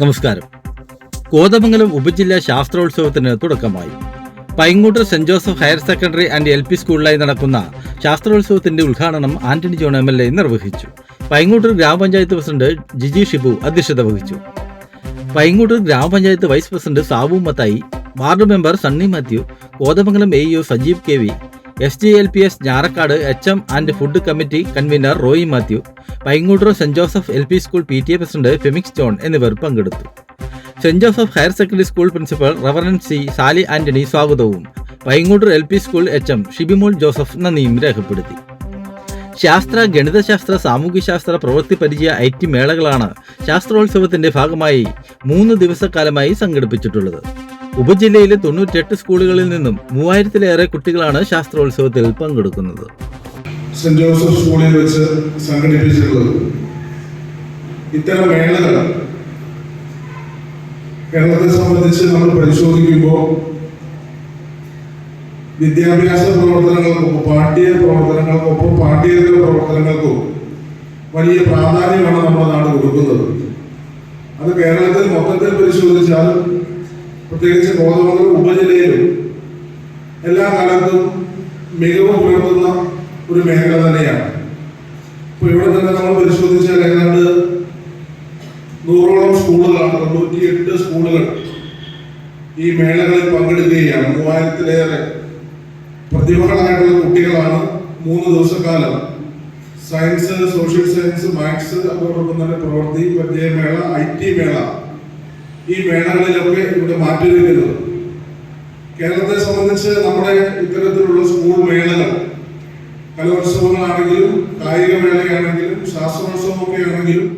നമസ്കാരം. കോതമംഗലം ഉപജില്ലാ ശാസ്ത്രോത്സവത്തിന് തുടക്കമായി. Paingottoor Saint Joseph higher secondary and L P സ്കൂളിലായി നടക്കുന്ന ശാസ്ത്രോത്സവത്തിന്റെ ഉദ്ഘാടനം Antony John M L A നിർവഹിച്ചു. പൈങ്ങൂട്ടർ ഗ്രാമപഞ്ചായത്ത് പ്രസിഡന്റ് ജിജി ഷിബു അധ്യക്ഷത വഹിച്ചു. പൈങ്ങൂട്ടർ ഗ്രാമപഞ്ചായത്ത് vice president Sabu Mathai ward member Sunny Mathew Kothamangalam A U Sajeev K V S G L P S Njarakkad H M and food committee convener Roy Mathew Paingottoor Saint Joseph L P school P T A president Femix John എന്നിവർ പങ്കെടുത്തു. Saint Joseph higher secondary school principal reverend C Sally Antony സ്വാഗതവും. Paingottoor L P school H M Shibimol Joseph നന്ദിയും രേഖപ്പെടുത്തി. ശാസ്ത്ര ഗണിതശാസ്ത്ര സാമൂഹ്യശാസ്ത്ര പ്രവൃത്തി പരിചയ I T മേളകളാണ് ശാസ്ത്രോത്സവത്തിന്റെ ഭാഗമായി മൂന്ന് ദിവസക്കാലമായി സംഘടിപ്പിച്ചിട്ടുള്ളത്. ഉപജില്ലയിലെ തൊണ്ണൂറ്റെട്ട് സ്കൂളുകളിൽ നിന്നും മൂവായിരത്തിലേറെ കുട്ടികളാണ് ശാസ്ത്രോത്സവത്തിൽ പങ്കെടുക്കുന്നത്. സെന്റ് ജോസഫ് സ്കൂളിൽ വെച്ച് സംഘടിപ്പിച്ചിട്ടുള്ളത് ഇത്തരം മേളകൾ കേരളത്തെ സംബന്ധിച്ച് നമ്മൾ പരിശോധിക്കുമ്പോൾ വിദ്യാഭ്യാസ പ്രവർത്തനങ്ങൾക്കും പാഠ്യ പ്രവർത്തനങ്ങൾക്കൊപ്പം പാഠ്യേതര പ്രവർത്തനങ്ങൾക്കും വലിയ പ്രാധാന്യമാണ് നമ്മുടെ നാട് കൊടുക്കുന്നത്. അത് കേരളത്തിൽ മൊത്തത്തിൽ പരിശോധിച്ചാൽ പ്രത്യേകിച്ച് കോതമംഗലം ഉപജില്ലയിലും എല്ലാ കാലത്തും മികവ് പുലർത്തുന്ന ഒരു മേഖല തന്നെയാണ്. ഇപ്പൊ ഇവിടെ തന്നെ നമ്മൾ പരിശോധിച്ചാൽ ഏതാണ്ട് നൂറോളം സ്കൂളുകളാണ് തൊണ്ണൂറ്റിയെട്ട് സ്കൂളുകൾ ഈ മേളകളിൽ പങ്കെടുക്കുകയാണ്. മൂവായിരത്തിലേറെ പ്രതിഭകളായിട്ടുള്ള കുട്ടികളാണ് മൂന്ന് ദിവസക്കാലം സയൻസ് സോഷ്യൽ സയൻസ് മാത്സ് അതോടൊപ്പം തന്നെ പ്രവൃത്തി പരിചയമേള ഐ ടി മേള ഈ മേളകളിലൊക്കെ ഇവിടെ മാറ്റിവെക്കുന്നത് കേരളത്തെ സംബന്ധിച്ച് നമ്മുടെ ഇത്തരത്തിലുള്ള സ്കൂൾ മേളകൾ കലോത്സവങ്ങളാണെങ്കിലും കായിക മേളയാണെങ്കിലും ശാസ്ത്രോത്സവമൊക്കെ ആണെങ്കിലും